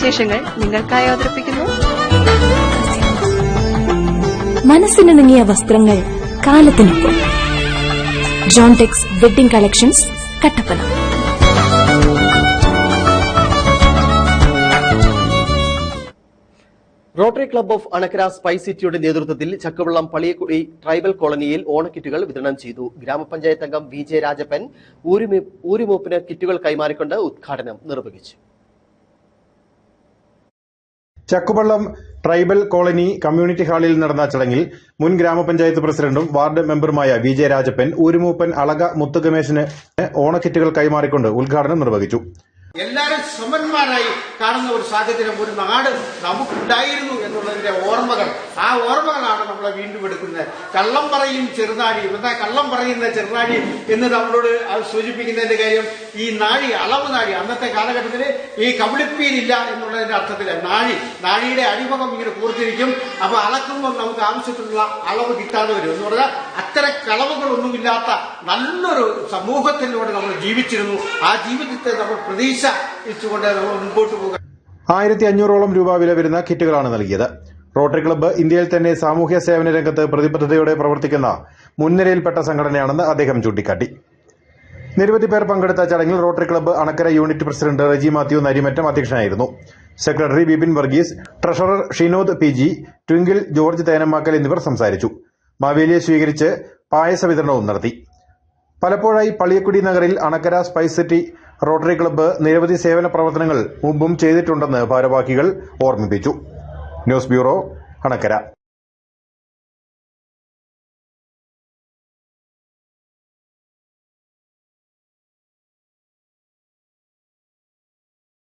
വിശേഷങ്ങൾ നിങ്ങൾക്കായി അവതരിപ്പിക്കുന്നു. മനസ്സിനിണങ്ങിയ വസ്ത്രങ്ങൾ കാലത്തിനൊപ്പം. Jontex wedding collections Kattappana. Rotary club of Anakkara spice സിറ്റിയുടെ നേതൃത്വത്തിൽ ചക്കവള്ളം പളിയക്കുടി ട്രൈബൽ കോളനിയിൽ ഓണക്കിറ്റുകൾ വിതരണം ചെയ്തു. ഗ്രാമപഞ്ചായത്ത് അംഗം വി ജെ രാജപ്പൻ ഊരുമേ- ഊരുമൂപ്പിന് കിറ്റുകൾ കൈമാറിക്കൊണ്ട് ഉദ്ഘാടനം നിർവഹിച്ചു. ചക്കുവള്ളം ട്രൈബൽ കോളനി കമ്മ്യൂണിറ്റി ഹാളിൽ നടന്ന ചടങ്ങിൽ മുൻ ഗ്രാമപഞ്ചായത്ത് പ്രസിഡന്റും വാർഡ് മെമ്പറുമായ വി ജെ രാജപ്പൻ ഊരുമൂപ്പൻ അളക മുത്തുഗമേശന് ഓണക്കിറ്റുകൾ കൈമാറിക്കൊണ്ട് ഉദ്ഘാടനം നിർവഹിച്ചു. എല്ലാവരും സമന്മാരായി കാണുന്ന ഒരു സാഹചര്യം ഒരു നാട് നമുക്കുണ്ടായിരുന്നു എന്നുള്ളതിന്റെ ഓർമ്മകൾ. ആ ഓർമ്മകളാണ് നമ്മളെ വീണ്ടും എടുക്കുന്നത്. കള്ളം പറയും ചെറുനാഴി. എന്താ കള്ളം പറയുന്ന ചെറുനാഴി എന്ന് നമ്മളോട് സൂചിപ്പിക്കുന്നതിന്റെ കാര്യം ഈ നാഴി അളവ് നാഴി. അന്നത്തെ കാലഘട്ടത്തിൽ ഈ കബളിപ്പീരില്ല എന്നുള്ളതിന്റെ അർത്ഥത്തിൽ നാഴി. നാഴിയുടെ അടിമുഖം ഇങ്ങനെ കൂർത്തിരിക്കും. അപ്പൊ അളക്കുമ്പോൾ നമുക്ക് ആവശ്യത്തിനുള്ള അളവ് കിട്ടാതെ വരും. എന്ന് പറഞ്ഞാൽ അത്തരം കളവുകളൊന്നുമില്ലാത്ത നല്ലൊരു സമൂഹത്തിലൂടെ നമ്മൾ ജീവിച്ചിരുന്നു. ആ ജീവിതത്തെ നമ്മൾ പ്രതീക്ഷ വെച്ചുകൊണ്ട് നമ്മൾ മുമ്പോട്ട് പോകുക ആയിരത്തി അഞ്ഞൂറോളം രൂപ വില വരുന്ന കിറ്റുകളാണ് നൽകിയത്. റോട്ടറി ക്ലബ്ബ് ഇന്ത്യയിൽ തന്നെ സാമൂഹ്യ സേവന രംഗത്ത് പ്രതിബദ്ധതയോടെ പ്രവർത്തിക്കുന്ന മുൻനിരയിൽപ്പെട്ട സംഘടനയാണെന്ന് അദ്ദേഹം ചൂണ്ടിക്കാട്ടി. നിരവധി പേർ പങ്കെടുത്ത ചടങ്ങിൽ rotary club Anakkara unit president Reji Mathew Narimattam അധ്യക്ഷനായിരുന്നു. Secretary Bipin Varghese treasurer Shinod P G Twinkle George Thenamakkal എന്നിവർ സംസാരിച്ചു. മാവേലിയെ സ്വീകരിച്ച് പായസ വിതരണവും നടത്തി. പലപ്പോഴായി പള്ളിയക്കുടി നഗറിൽ Anakkara spice city rotary club നിരവധി സേവന പ്രവർത്തനങ്ങൾ മുമ്പും ചെയ്തിട്ടുണ്ടെന്ന് ഭാരവാഹികൾ ഓർമ്മിപ്പിച്ചു. News bureau Anakkara.